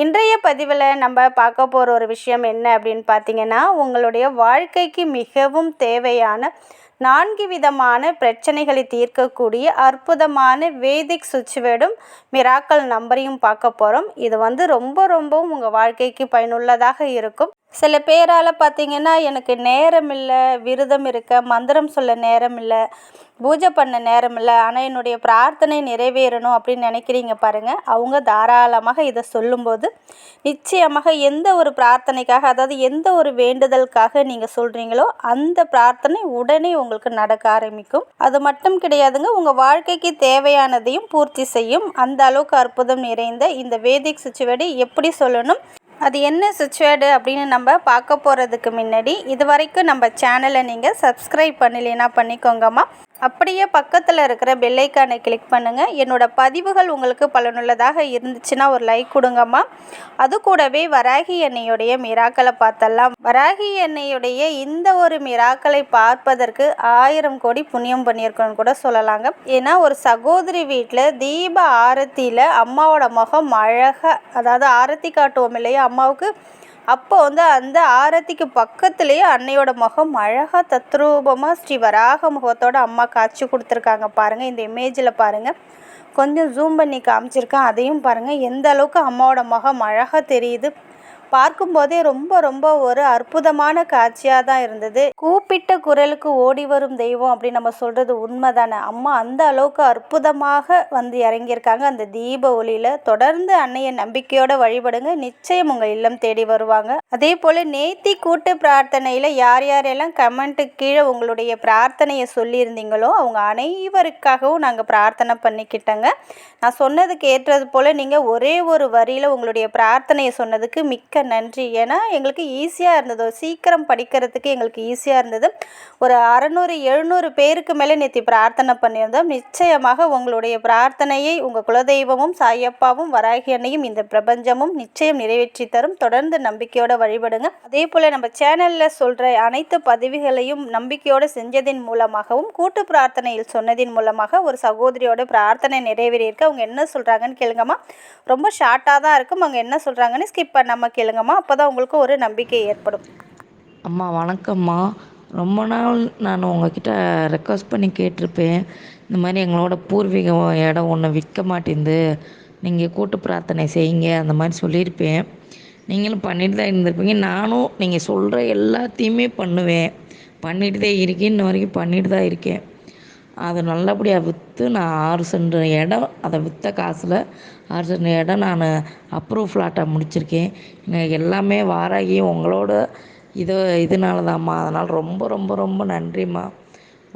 இன்றைய பதிவில் நம்ம பார்க்க போகிற ஒரு விஷயம் என்ன அப்படின்னு பார்த்தீங்கன்னா உங்களுடைய வாழ்க்கைக்கு மிகவும் தேவையான நான்கு விதமான பிரச்சனைகளை தீர்க்கக்கூடிய அற்புதமான வேதிக் சுவிட்ச்வேர்டும் மிராக்கல் நம்பரையும் பார்க்க போகிறோம் இது வந்து ரொம்ப ரொம்பவும் உங்கள் வாழ்க்கைக்கு பயனுள்ளதாக இருக்கும். சில பேரால் பார்த்தீங்கன்னா எனக்கு நேரம் இல்லை விரதம் இருக்க மந்திரம் சொல்ல நேரம் இல்லை பூஜை பண்ண நேரம் இல்லை ஆனால் என்னுடைய பிரார்த்தனை நிறைவேறணும் அப்படின்னு நினைக்கிறீங்க பாருங்கள் அவங்க தாராளமாக இதை சொல்லும்போது நிச்சயமாக எந்த ஒரு பிரார்த்தனைக்காக அதாவது எந்த ஒரு வேண்டுதலுக்காக நீங்கள் சொல்கிறீங்களோ அந்த பிரார்த்தனை உடனே உங்களுக்கு நடக்க ஆரம்பிக்கும். அது மட்டும் கிடையாதுங்க உங்கள் வாழ்க்கைக்கு தேவையானதையும் பூர்த்தி செய்யும். அந்த அளவுக்கு அற்புதம் நிறைந்த இந்த வேதிக் சுச்சுவடி எப்படி சொல்லணும்? அது என்ன சுவிட்ச்வேர்டு அப்படின்னு நம்ம பார்க்க போகிறதுக்கு முன்னாடி இது வரைக்கும் நம்ம சேனலை நீங்கள் சப்ஸ்கிரைப் பண்ணலைன்னா பண்ணிக்கோங்கம்மா. அப்படியே பக்கத்தில் இருக்கிற பெல்லைக்கானை கிளிக் பண்ணுங்கள் என்னோடய பதிவுகள் உங்களுக்கு பலனுள்ளதாக இருந்துச்சுன்னா ஒரு லைக் கொடுங்கம்மா. அது கூடவே வராகி எண்ணெயுடைய மிராக்களை பார்த்தலாம் வராகி எண்ணெயுடைய இந்த ஒரு மிராக்களை பார்ப்பதற்கு ஆயிரம் கோடி புண்ணியம் பண்ணியிருக்கோன்னு கூட சொல்லலாங்க. ஏன்னா ஒரு சகோதரி வீட்டில் தீப ஆரத்தியில் அம்மாவோட முகம் அழகாக அதாவது ஆரத்தி காட்டுவோம் இல்லையா அம்மாவுக்கு அப்போ வந்து அந்த ஆரத்திக்கு பக்கத்துலேயே அன்னையோட முகம் அழகாக தத்ரூபமாக ஸ்ரீ வராக முகத்தோட அம்மா காய்ச்சி கொடுத்துருக்காங்க பாருங்கள் இந்த இமேஜில் பாருங்கள் கொஞ்சம் ஜூம் பண்ணி காமிச்சிருக்கேன். அதையும் பாருங்கள் எந்த அளவுக்கு அம்மாவோட முகம் அழகாக தெரியுது. பார்க்கும்போதே ரொம்ப ரொம்ப ஒரு அற்புதமான காட்சியாக தான் இருந்தது. கூப்பிட்ட குரலுக்கு ஓடி வரும் தெய்வம் அப்படின்னு நம்ம சொல்கிறது உண்மை தானே அம்மா அந்த அளவுக்கு அற்புதமாக வந்து இறங்கியிருக்காங்க. அந்த தீப ஒளியில் தொடர்ந்து அன்னையை நம்பிக்கையோட வழிபடுங்க. நிச்சயம் உங்கள் இல்லம் தேடி வருவாங்க. அதே போல் நேத்தி கூட்டு பிரார்த்தனையில் யார் யாரெல்லாம் கமெண்ட்டு கீழே உங்களுடைய பிரார்த்தனையை சொல்லியிருந்தீங்களோ அவங்க அனைவருக்காகவும் நாங்கள் பிரார்த்தனை பண்ணிக்கிட்டோங்க. நான் சொன்னதுக்கு ஏற்றது போல் நீங்கள் ஒரே ஒரு வரியில் உங்களுடைய பிரார்த்தனையை சொன்னதுக்கு மிக்க நன்றி. ஏன்னா எங்களுக்கு ஈஸியாக இருந்தது. சீக்கிரம் படிக்கிறதுக்கு எங்களுக்கு ஈஸியாக இருந்தது. ஒரு அறநூறு எழுநூறு பேருக்கு மேலே நேற்று பிரார்த்தனை பண்ணியிருந்தோம். நிச்சயமாக உங்களுடைய பிரார்த்தனையை உங்கள் குலதெய்வமும் சாயப்பாவும் வராகி அன்னையும் இந்த பிரபஞ்சமும் நிச்சயம் நிறைவேற்றி தரும். தொடர்ந்து நம்பிக்கையோடு வழிபடுங்க. அதே போல் நம்ம சேனலில் சொல்கிற அனைத்து பதிவுகளையும் நம்பிக்கையோடு செஞ்சதின் மூலமாகவும் கூட்டு பிரார்த்தனையில் சொன்னதின் மூலமாக ஒரு சகோதரியோட பிரார்த்தனை நிறைவேறியிருக்கு. அவங்க என்ன சொல்கிறாங்கன்னு கேளுங்கம்மா. ரொம்ப ஷார்ட்டாக தான் இருக்கும். அவங்க என்ன சொல்கிறாங்கன்னு ஸ்கிப் பண்ணாமல் கேளுங்கம்மா. அப்போ தான் உங்களுக்கு ஒரு நம்பிக்கை ஏற்படும். அம்மா வணக்கம்மா. ரொம்ப நாள் நான் உங்ககிட்ட ரெக்வஸ்ட் பண்ணி கேட்டிருப்பேன். இந்த மாதிரி எங்களோட பூர்வீக இடம் ஒன்று விற்க மாட்டேங்குது. நீங்கள் கூட்டு பிரார்த்தனை செய்யுங்க. அந்த மாதிரி சொல்லியிருப்பேன். நீங்களும் பண்ணிட்டு தான் இருந்திருப்பீங்க. நானும் நீங்கள் சொல்கிற எல்லாத்தையுமே பண்ணுவேன். பண்ணிட்டு தான் இருக்கேன். இன்ன வரைக்கும் பண்ணிட்டு தான் இருக்கேன். அதை நல்லபடியாக விற்று நான் ஆறு சென்ட் இடம் அதை விற்ற காசில் ஆறு சென்ட் இடம் நான் அப்ரூவ் ஃப்ளாட்டாக முடிச்சிருக்கேன். எனக்கு எல்லாமே வாராகி உங்களோட இது இதனால தான்மா அதனால் ரொம்ப ரொம்ப ரொம்ப நன்றிம்மா.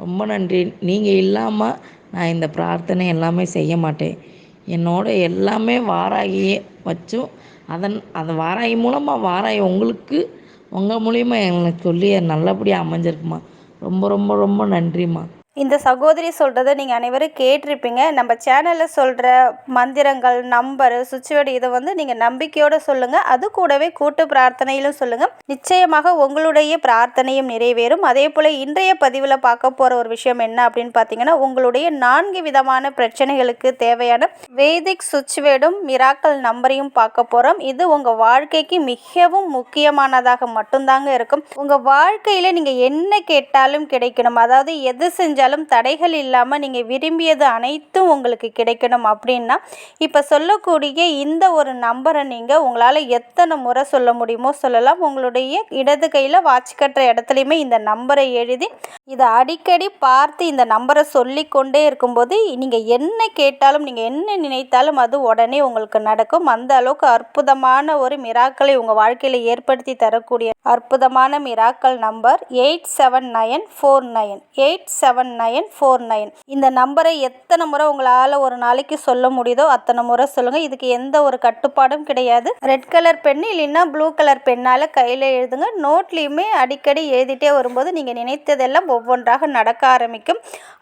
ரொம்ப நன்றி. நீங்கள் இல்லாமல் நான் இந்த பிரார்த்தனை எல்லாமே செய்ய மாட்டேன். என்னோட எல்லாமே வாராகியே வச்சும் அதன் அந்த வாராகி மூலமாக வாராகி உங்களுக்கு உங்கள் மூலியமாக எனக்கு சொல்லி நல்லபடியாக அமைஞ்சிருக்குமா ரொம்ப ரொம்ப ரொம்ப நன்றிம்மா. இந்த சகோதரி சொல்கிறத நீங்கள் அனைவரும் கேட்டிருப்பீங்க. நம்ம சேனலில் சொல்கிற மந்திரங்கள் நம்பரு சுவிட்ச்வேர்டு இதை வந்து நீங்கள் நம்பிக்கையோடு சொல்லுங்கள் அது கூடவே கூட்டு பிரார்த்தனையிலும் சொல்லுங்கள் நிச்சயமாக உங்களுடைய பிரார்த்தனையும் நிறைவேறும். அதே போல் இன்றைய பதிவில் பார்க்க போகிற ஒரு விஷயம் என்ன அப்படின்னு பார்த்தீங்கன்னா உங்களுடைய நான்கு விதமான பிரச்சனைகளுக்கு தேவையான வேதிக் சுவிட்ச்வேர்டும் மிராக்கல் நம்பரையும் பார்க்க போகிறோம் இது உங்கள் வாழ்க்கைக்கு மிகவும் முக்கியமானதாக மட்டும்தாங்க இருக்கும். உங்கள் வாழ்க்கையில் நீங்கள் என்ன கேட்டாலும் கிடைக்கணும். அதாவது எது செஞ்சால் செஞ்சாலும் தடைகள் இல்லாமல் நீங்கள் விரும்பியது அனைத்தும் உங்களுக்கு கிடைக்கணும் அப்படின்னா இப்போ சொல்லக்கூடிய இந்த ஒரு நம்பரை நீங்கள் உங்களால் எத்தனை முறை சொல்ல முடியுமோ சொல்லலாம். உங்களுடைய இடது கையில் வாட்ச் கட்டுற இடத்துலையுமே இந்த நம்பரை எழுதி இதை அடிக்கடி பார்த்து இந்த நம்பரை சொல்லி கொண்டே இருக்கும்போது நீங்கள் என்ன கேட்டாலும் நீங்கள் என்ன நினைத்தாலும் அது உடனே உங்களுக்கு நடக்கும். அந்த அளவுக்கு அற்புதமான ஒரு மிராக்களை உங்கள் வாழ்க்கையில் ஏற்படுத்தி தரக்கூடிய அற்புதமான miracle number eight seven nine four nine eight seven nine four nine. இந்த நம்பரை எத்தனை முறை உங்களால் ஒரு நாளைக்கு சொல்ல முடியுதோ அத்தனை முறை சொல்லுங்கள் இதுக்கு எந்த ஒரு கட்டுப்பாடும் கிடையாது. ரெட் கலர் பென் இல்லைன்னா ப்ளூ கலர் பென்னால் கையில் எழுதுங்க. நோட்லேயுமே அடிக்கடி எழுதிட்டே வரும்போது நீங்கள் நினைத்ததெல்லாம் ஒவ்வொன்றாக நடக்க ஆரம்பிக்கும்.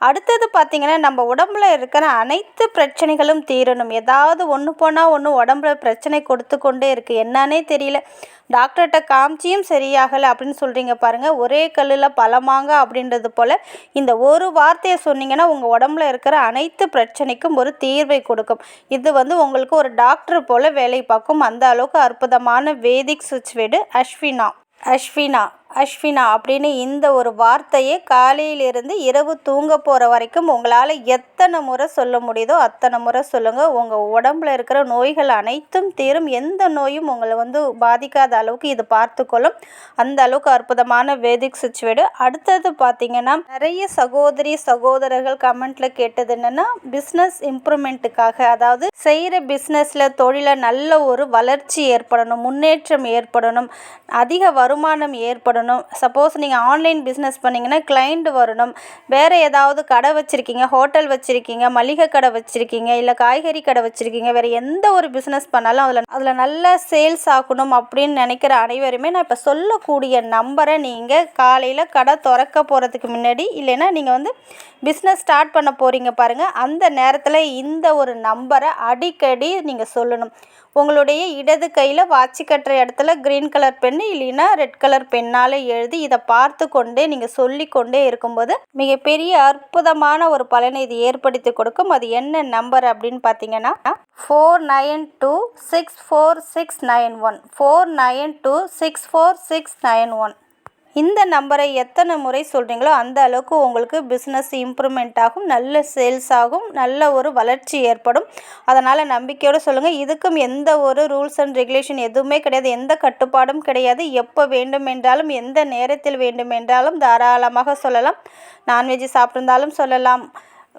அடுத்தது பார்த்தீங்கன்னா நம்ம உடம்புல இருக்கிற அனைத்து பிரச்சனைகளும் தீரணும். ஏதாவது ஒன்று போனால் ஒன்று உடம்புல பிரச்சனை கொடுத்து கொண்டே இருக்குது என்னன்னே தெரியல. டாக்டர்கிட்ட காமிச்சியும் சரியாகலை அப்படின்னு சொல்கிறீங்க பாருங்கள் ஒரே கல்லில் பலமாங்க அப்படின்றது போல் இந்த ஒரு ஒரு வார்த்தையை சொன்னீங்கன்னா உங்கள் உடம்புல இருக்கிற அனைத்து பிரச்சனைக்கும் ஒரு தீர்வை கொடுக்கும். இது வந்து உங்களுக்கு ஒரு டாக்டர் போல் வேலை பார்க்கும். அந்த அளவுக்கு அற்புதமான வேதிக் சுவிட்ச் வீடு அஸ்வினா. அஸ்வினா. அஸ்வினா அப்படின்னு இந்த ஒரு வார்த்தையை காலையிலிருந்து இரவு தூங்க போகிற வரைக்கும் உங்களால் எத்தனை முறை சொல்ல முடியுதோ அத்தனை முறை சொல்லுங்கள் உங்கள் உடம்புல இருக்கிற நோய்கள் அனைத்தும் தீரும். எந்த நோயும் உங்களை வந்து பாதிக்காத அளவுக்கு இது பார்த்துக்கொள்ளும். அந்த அளவுக்கு அற்புதமான வேதிக் சுச்சுவேடு அடுத்தது பார்த்திங்கன்னா நிறைய சகோதரி சகோதரர்கள் கமெண்ட்டில் கேட்டது என்னென்னா பிஸ்னஸ் இம்ப்ரூவ்மெண்ட்டுக்காக அதாவது செய்கிற பிஸ்னஸில் தொழிலில் நல்ல ஒரு வளர்ச்சி ஏற்படணும் முன்னேற்றம் ஏற்படணும் அதிக வருமானம் ஏற்படணும் சப்போஸ் நீங்கள் ஆன்லைன் பிஸ்னஸ் பண்ணிங்கன்னா கிளைண்ட் வரணும். வேறு ஏதாவது கடை வச்சுருக்கீங்க ஹோட்டல் வச்சுருக்கீங்க மளிகை கடை வச்சுருக்கீங்க இல்லை காய்கறி கடை வச்சுருக்கீங்க வேறு எந்த ஒரு பிஸ்னஸ் பண்ணாலும் அதில் அதில் நல்ல சேல்ஸ் ஆகணும் அப்படின்னு நினைக்கிற அனைவருமே நான் இப்போ சொல்லக்கூடிய நம்பரை நீங்கள் காலையில் கடை திறக்க போகிறதுக்கு முன்னாடி இல்லைன்னா நீங்கள் வந்து பிஸ்னஸ் ஸ்டார்ட் பண்ண போகிறீங்க பாருங்கள் அந்த நேரத்தில் இந்த ஒரு நம்பரை அடிக்கடி நீங்கள் சொல்லணும். உங்களுடைய இடது கையில் வாட்சி கட்டுற இடத்துல க்ரீன் கலர் பென் இல்லைன்னா ரெட் கலர் பென்னால் எழுதி இதை பார்த்து கொண்டே நீங்கள் சொல்லி கொண்டே இருக்கும்போது மிகப்பெரிய அற்புதமான ஒரு பலனை இது ஏற்படுத்தி கொடுக்கும். அது என்ன நம்பர் அப்படின்னு பார்த்தீங்கன்னா four nine two six four six nine one four nine two six four six nine one இந்த நம்பரை எத்தனை முறை சொல்கிறீங்களோ அந்த அளவுக்கு உங்களுக்கு பிஸ்னஸ் இம்ப்ரூவ்மெண்ட் ஆகும் நல்ல சேல்ஸ் ஆகும் நல்ல ஒரு வளர்ச்சி ஏற்படும். அதனால் நம்பிக்கையோடு சொல்லுங்கள் இதுக்கும் எந்த ஒரு ரூல்ஸ் அண்ட் ரெகுலேஷன் எதுவுமே கிடையாது. எந்த கட்டுப்பாடும் கிடையாது. எப்போ வேண்டுமென்றாலும் எந்த நேரத்தில் வேண்டுமென்றாலும் தாராளமாக சொல்லலாம். நான்வெஜ் சாப்பிட்ருந்தாலும் சொல்லலாம்.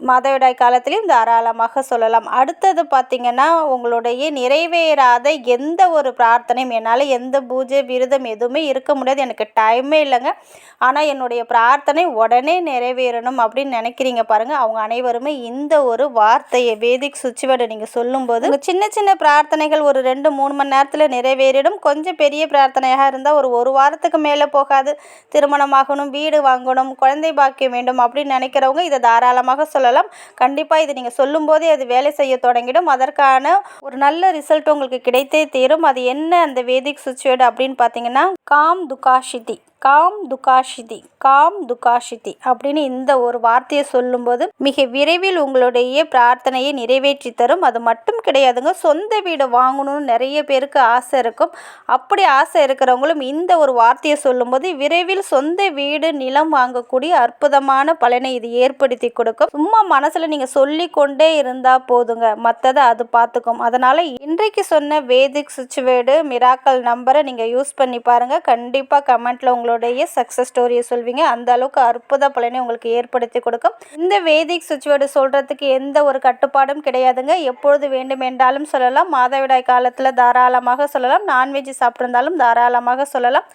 மாதவிடாய் காலத்திலையும் தாராளமாக சொல்லலாம். அடுத்தது பார்த்திங்கன்னா உங்களுடைய நிறைவேறாத எந்த ஒரு பிரார்த்தனையும் என்னால் எந்த பூஜை விரதம் எதுவுமே இருக்க முடியாது. எனக்கு டைமே இல்லைங்க. ஆனால் என்னுடைய பிரார்த்தனை உடனே நிறைவேறணும் அப்படின்னு நினைக்கிறீங்க பாருங்கள் அவங்க அனைவருமே இந்த ஒரு வார்த்தையை வேதிக் சுவிட்ச்வேர்டை நீங்கள் சொல்லும்போது உங்கள் சின்ன சின்ன பிரார்த்தனைகள் ஒரு ரெண்டு மூணு மணி நேரத்தில் நிறைவேறிடும். கொஞ்சம் பெரிய பிரார்த்தனையாக இருந்தால் ஒரு ஒரு வாரத்துக்கு மேலே போகாது. திருமணமாகணும் வீடு வாங்கணும் குழந்தை பாக்கியம் வேண்டும் அப்படின்னு நினைக்கிறவங்க இதை தாராளமாக சொல்லலாம். கண்டிப்பாக இது நீங்கள் சொல்லும்போதே அது வேலை செய்ய தொடங்கிடும். அதற்கான ஒரு நல்ல ரிசல்ட் உங்களுக்கு கிடைத்தே தீரும். அது என்ன அந்த வேதிக் சுவிட்ச்வேர்டு அப்படின்னு பார்த்தீங்கன்னா காம் துகாஷிதி காம் துகாஷிதி காம் துகாஷிதி அப்படின்னு இந்த ஒரு வார்த்தையை சொல்லும்போது மிக விரைவில் உங்களுடைய பிரார்த்தனையை நிறைவேற்றி தரும். அது மட்டும் கிடையாதுங்க சொந்த வீடு வாங்கணும்னு நிறைய பேருக்கு ஆசை இருக்கும். அப்படி ஆசை இருக்கிறவங்களும் இந்த ஒரு வார்த்தையை சொல்லும்போது விரைவில் சொந்த வீடு நிலம் வாங்கக்கூடிய அற்புதமான பலனை இது ஏற்படுத்தி கொடுக்கும். சும்மா மனசில் நீங்கள் சொல்லி கொண்டே இருந்தால் போதுங்க மற்றதை அது பார்த்துக்கும். அதனால் இன்றைக்கு சொன்ன வேதிக் சுவிட்ச்வேர்டு மிராக்கல் நம்பரை நீங்கள் யூஸ் பண்ணி பாருங்கள் கண்டிப்பாக கமெண்ட்டில் உங்களுடைய சக்ஸஸ் ஸ்டோரியை சொல்வீங்க. அந்த அளவுக்கு அற்புத பலனை உங்களுக்கு ஏற்படுத்தி கொடுக்கும். இந்த வேதிக் சுச்சுவேடு சொல்கிறதுக்கு எந்த ஒரு கட்டுப்பாடும் கிடையாதுங்க. எப்பொழுது வேண்டுமென்றாலும் சொல்லலாம். மாதவிடாய் காலத்தில் தாராளமாக சொல்லலாம். நான்வெஜ் சாப்பிட்ருந்தாலும் தாராளமாக சொல்லலாம்.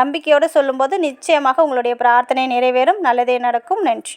நம்பிக்கையோடு சொல்லும்போது நிச்சயமாக உங்களுடைய பிரார்த்தனை நிறைவேறும். நல்லதே நடக்கும். நன்றி.